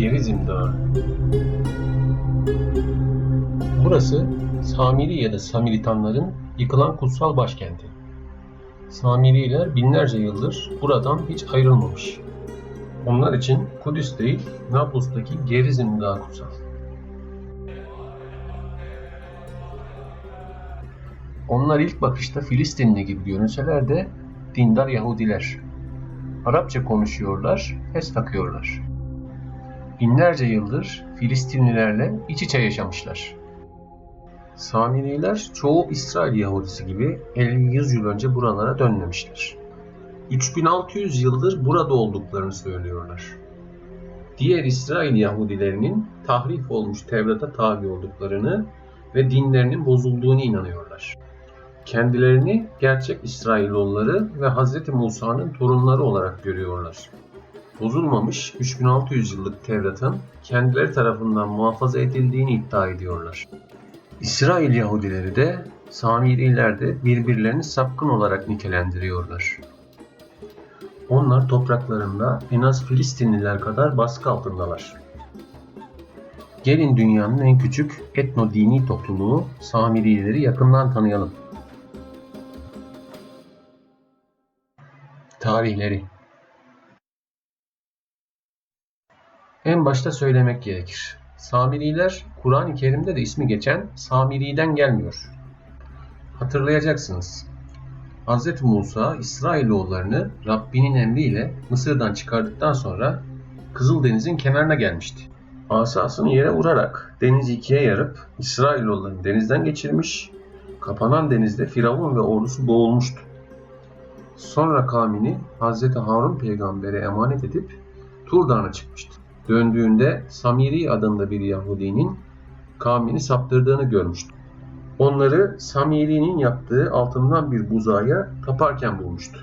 Gerizim Dağı Burası Samiri ya da Samiritanların yıkılan kutsal başkenti. Samiriler binlerce yıldır buradan hiç ayrılmamış. Onlar için Kudüs değil, Nablus'taki Gerizim Dağı kutsal. Onlar ilk bakışta Filistinli gibi görünseler de dindar Yahudiler. Arapça konuşuyorlar, fes takıyorlar. Binlerce yıldır Filistinlilerle iç içe yaşamışlar. Samiriler çoğu İsrail Yahudisi gibi 50-100 yıl önce buralara dönmemişler. 3600 yıldır burada olduklarını söylüyorlar. Diğer İsrail Yahudilerinin tahrif olmuş Tevrat'a tabi olduklarını ve dinlerinin bozulduğunu inanıyorlar. Kendilerini gerçek İsrailoğulları ve Hz. Musa'nın torunları olarak görüyorlar. Bozulmamış 3600 yıllık Tevrat'ın kendileri tarafından muhafaza edildiğini iddia ediyorlar. İsrail Yahudileri de Samiriler de birbirlerini sapkın olarak nitelendiriyorlar. Onlar topraklarında en az Filistinliler kadar baskı altındalar. Gelin dünyanın en küçük etno-dini topluluğu Samirileri yakından tanıyalım. Tarihleri En başta söylemek gerekir. Samiriler Kur'an-ı Kerim'de de ismi geçen Samiri'den gelmiyor. Hatırlayacaksınız. Hz. Musa İsrailoğullarını Rabbinin emriyle Mısır'dan çıkardıktan sonra Kızıldeniz'in kenarına gelmişti. Asasını yere vurarak denizi ikiye yarıp İsrailoğullarını denizden geçirmiş, kapanan denizde Firavun ve ordusu boğulmuştu. Sonra kavmini Hz. Harun peygambere emanet edip Tur Dağı'na çıkmıştı. Döndüğünde Samiri adında bir Yahudinin kavmini saptırdığını görmüştü. Onları Samiri'nin yaptığı altından bir buzağıya taparken bulmuştu.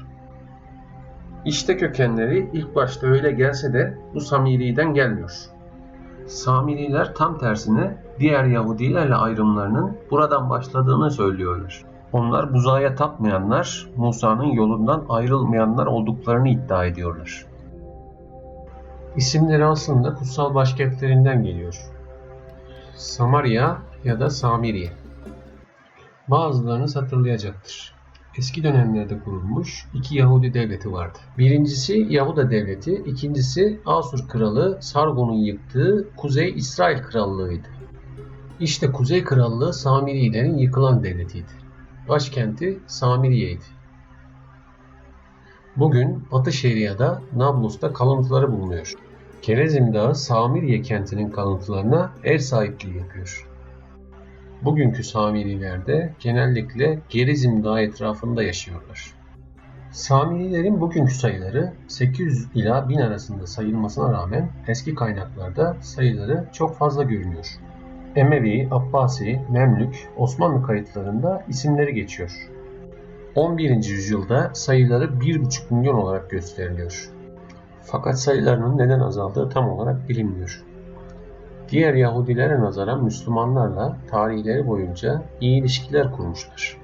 İşte kökenleri ilk başta öyle gelse de bu Samiri'den gelmiyor. Samiriler tam tersine diğer Yahudilerle ayrımlarının buradan başladığını söylüyorlar. Onlar buzağıya tapmayanlar, Musa'nın yolundan ayrılmayanlar olduklarını iddia ediyorlar. İsimleri aslında kutsal başkentlerinden geliyor. Samarya ya da Samiriye. Bazılarınız hatırlayacaktır. Eski dönemlerde kurulmuş iki Yahudi devleti vardı. Birincisi Yahuda devleti, ikincisi Asur kralı Sargon'un yıktığı Kuzey İsrail krallığıydı. İşte Kuzey Krallığı Samirilerin yıkılan devletiydi. Başkenti Samiriye'ydi. Bugün Batı Şeria'da Nablus'ta kalıntıları bulunuyor. Kerezim Dağı Samiriye kentinin kalıntılarına ev sahipliği yapıyor. Bugünkü Samiriler genellikle Gerizim Dağı etrafında yaşıyorlar. Samirilerin bugünkü sayıları 800 ila 1000 arasında sayılmasına rağmen eski kaynaklarda sayıları çok fazla görünüyor. Emevi, Abbasi, Memlük, Osmanlı kayıtlarında isimleri geçiyor. 11. yüzyılda sayıları 1,5 milyon olarak gösteriliyor. Fakat sayılarının neden azaldığı tam olarak bilinmiyor. Diğer Yahudilere nazaran Müslümanlarla tarihleri boyunca iyi ilişkiler kurmuşlar.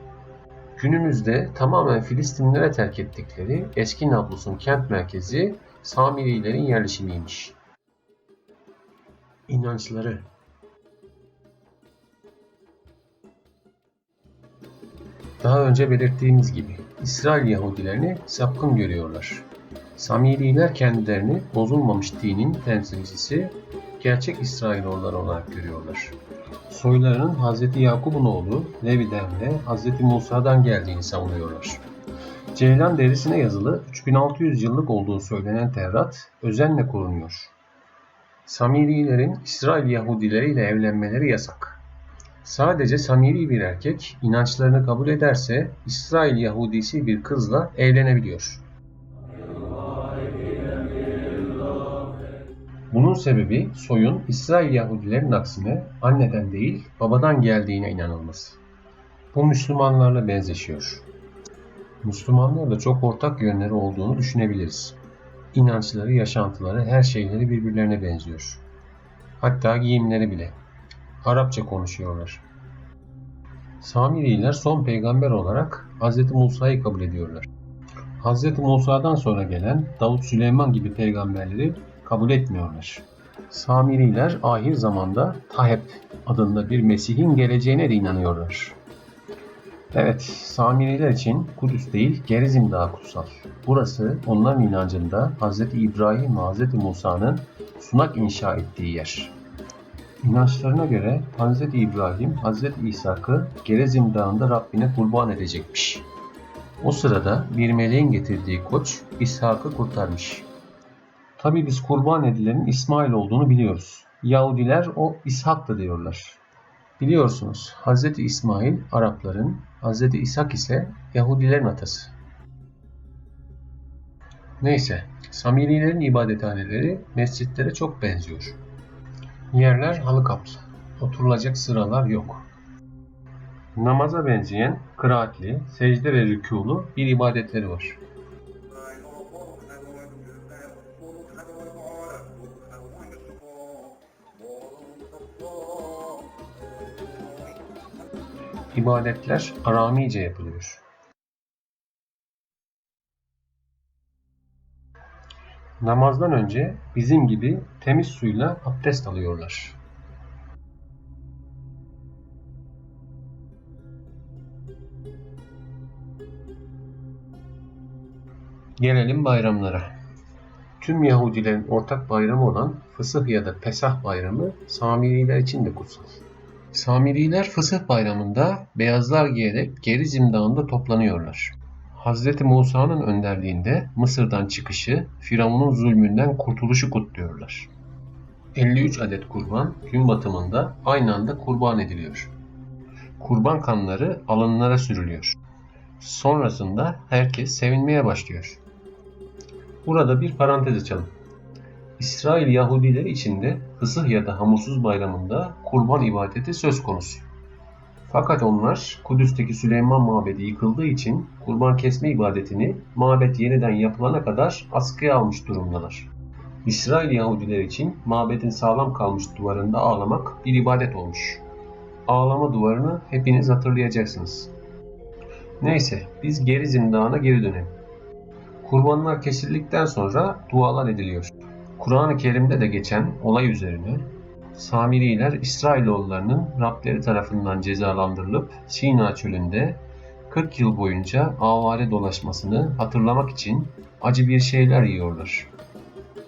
Günümüzde tamamen Filistinlere terk ettikleri eski Nablus'un kent merkezi Samirilerin yerleşimiymiş. İnançları Daha önce belirttiğimiz gibi İsrail Yahudilerini sapkın görüyorlar. Samiriler kendilerini bozulmamış dinin temsilcisi gerçek İsrailoğulları olarak görüyorlar. Soylarının Hz. Yakup'un oğlu Levi'den ve Hz. Musa'dan geldiğini savunuyorlar. Ceylan derisine yazılı 3600 yıllık olduğu söylenen Tevrat özenle korunuyor. Samirilerin İsrail Yahudileriyle evlenmeleri yasak. Sadece Samiri bir erkek inançlarını kabul ederse İsrail Yahudisi bir kızla evlenebiliyor. Bunun sebebi soyun İsrail Yahudilerin aksine anneden değil babadan geldiğine inanılması. Bu Müslümanlarla benzeşiyor. Müslümanlarla çok ortak yönleri olduğunu düşünebiliriz. İnançları, yaşantıları, her şeyleri birbirlerine benziyor. Hatta giyimleri bile. Arapça konuşuyorlar. Samiriler son peygamber olarak Hz. Musa'yı kabul ediyorlar. Hz. Musa'dan sonra gelen Davut Süleyman gibi peygamberleri kabul etmiyorlar. Samiriler ahir zamanda Tahep adında bir Mesih'in geleceğine de inanıyorlar. Evet, Samiriler için Kudüs değil Gerizim Dağı kutsal. Burası onların inancında Hz. İbrahim ve Hz. Musa'nın sunak inşa ettiği yer. İnançlarına göre Hz. İbrahim, Hz. İshak'ı Gerizim Dağı'nda Rabbine kurban edecekmiş. O sırada bir meleğin getirdiği koç İshak'ı kurtarmış. Tabi biz kurban edilenin İsmail olduğunu biliyoruz. Yahudiler o İshak'tı diyorlar. Biliyorsunuz Hz. İsmail Arapların, Hz. İshak ise Yahudilerin atası. Neyse, Samirilerin ibadethaneleri mescitlere çok benziyor. Yerler halı kaplı, oturulacak sıralar yok. Namaza benzeyen kıraatli, secde ve rükûlu bir ibadetleri var. İbadetler Aramice yapılıyor. Namazdan önce bizim gibi temiz suyla abdest alıyorlar. Gelelim bayramlara. Tüm Yahudilerin ortak bayramı olan Fısıh ya da Pesah bayramı Samiriler için de kutsal. Samiriler Fısıh bayramında beyazlar giyerek Gerizim Dağı'nda toplanıyorlar. Hz. Musa'nın önderliğinde Mısır'dan çıkışı, Firavun'un zulmünden kurtuluşu kutluyorlar. 53 adet kurban gün batımında aynı anda kurban ediliyor. Kurban kanları alınlara sürülüyor. Sonrasında herkes sevinmeye başlıyor. Burada bir parantez açalım. İsrail Yahudileri içinde Fısıh ya da Hamursuz bayramında kurban ibadeti söz konusu. Fakat onlar Kudüs'teki Süleyman Mabedi yıkıldığı için kurban kesme ibadetini mabet yeniden yapılana kadar askıya almış durumdalar. İsrail Yahudiler için mabedin sağlam kalmış duvarında ağlamak bir ibadet olmuş. Ağlama duvarını hepiniz hatırlayacaksınız. Neyse biz Gerizim Dağı'na geri dönelim. Kurbanlar kesildikten sonra dualar ediliyor. Kur'an-ı Kerim'de de geçen olay üzerine Samiriler İsrailoğullarının Rableri tarafından cezalandırılıp Sina çölünde 40 yıl boyunca avare dolaşmasını hatırlamak için acı bir şeyler yiyorlar.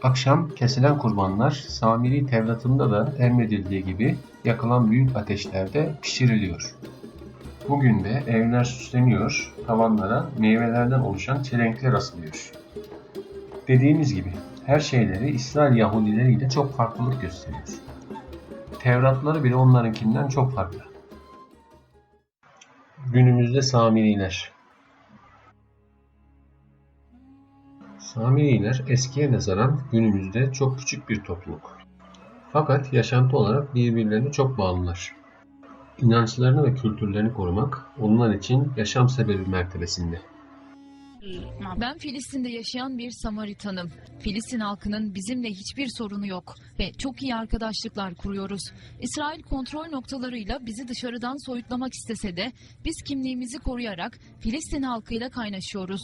Akşam kesilen kurbanlar Samiri Tevrat'ında da emredildiği gibi yakılan büyük ateşlerde pişiriliyor. Bugün de evler süsleniyor, tavanlara meyvelerden oluşan çelenkler asılıyor. Dediğimiz gibi her şeyleri İsrail Yahudileri ile çok farklılık gösteriyor. Tevratları bile onlarınkinden çok farklı. Günümüzde Samiriler Samiriler eskiye nazaran günümüzde çok küçük bir topluluk. Fakat yaşantı olarak birbirlerine çok bağlılar. İnançlarını ve kültürlerini korumak onlar için yaşam sebebi mertebesinde. Ben Filistin'de yaşayan bir Samaritanım. Filistin halkının bizimle hiçbir sorunu yok ve çok iyi arkadaşlıklar kuruyoruz. İsrail kontrol noktalarıyla bizi dışarıdan soyutlamak istese de biz kimliğimizi koruyarak Filistin halkıyla kaynaşıyoruz.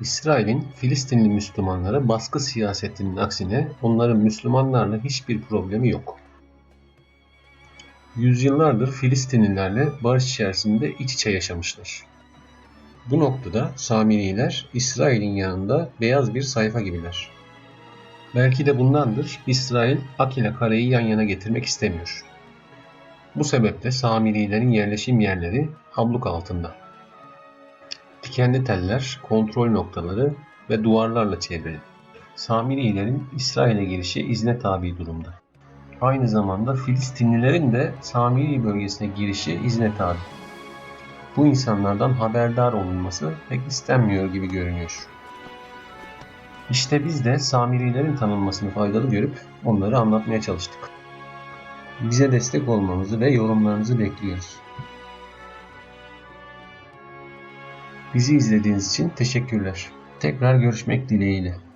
İsrail'in Filistinli Müslümanlara baskı siyasetinin aksine onların Müslümanlarla hiçbir problemi yok. Yüzyıllardır Filistinlilerle barış içerisinde iç içe yaşamışlar. Bu noktada Samiriler İsrail'in yanında beyaz bir sayfa gibiler. Belki de bundandır İsrail Ak ile Kare'yi yan yana getirmek istemiyor. Bu sebeple Samirilerin yerleşim yerleri habluk altında. Dikenli teller, kontrol noktaları ve duvarlarla çevrili. Samirilerin İsrail'e girişi izne tabi durumda. Aynı zamanda Filistinlilerin de Samiri bölgesine girişi izne tabi. Bu insanlardan haberdar olunması pek istenmiyor gibi görünüyor. İşte biz de Samirilerin tanınmasını faydalı görüp onları anlatmaya çalıştık. Bize destek olmanızı ve yorumlarınızı bekliyoruz. Bizi izlediğiniz için teşekkürler. Tekrar görüşmek dileğiyle.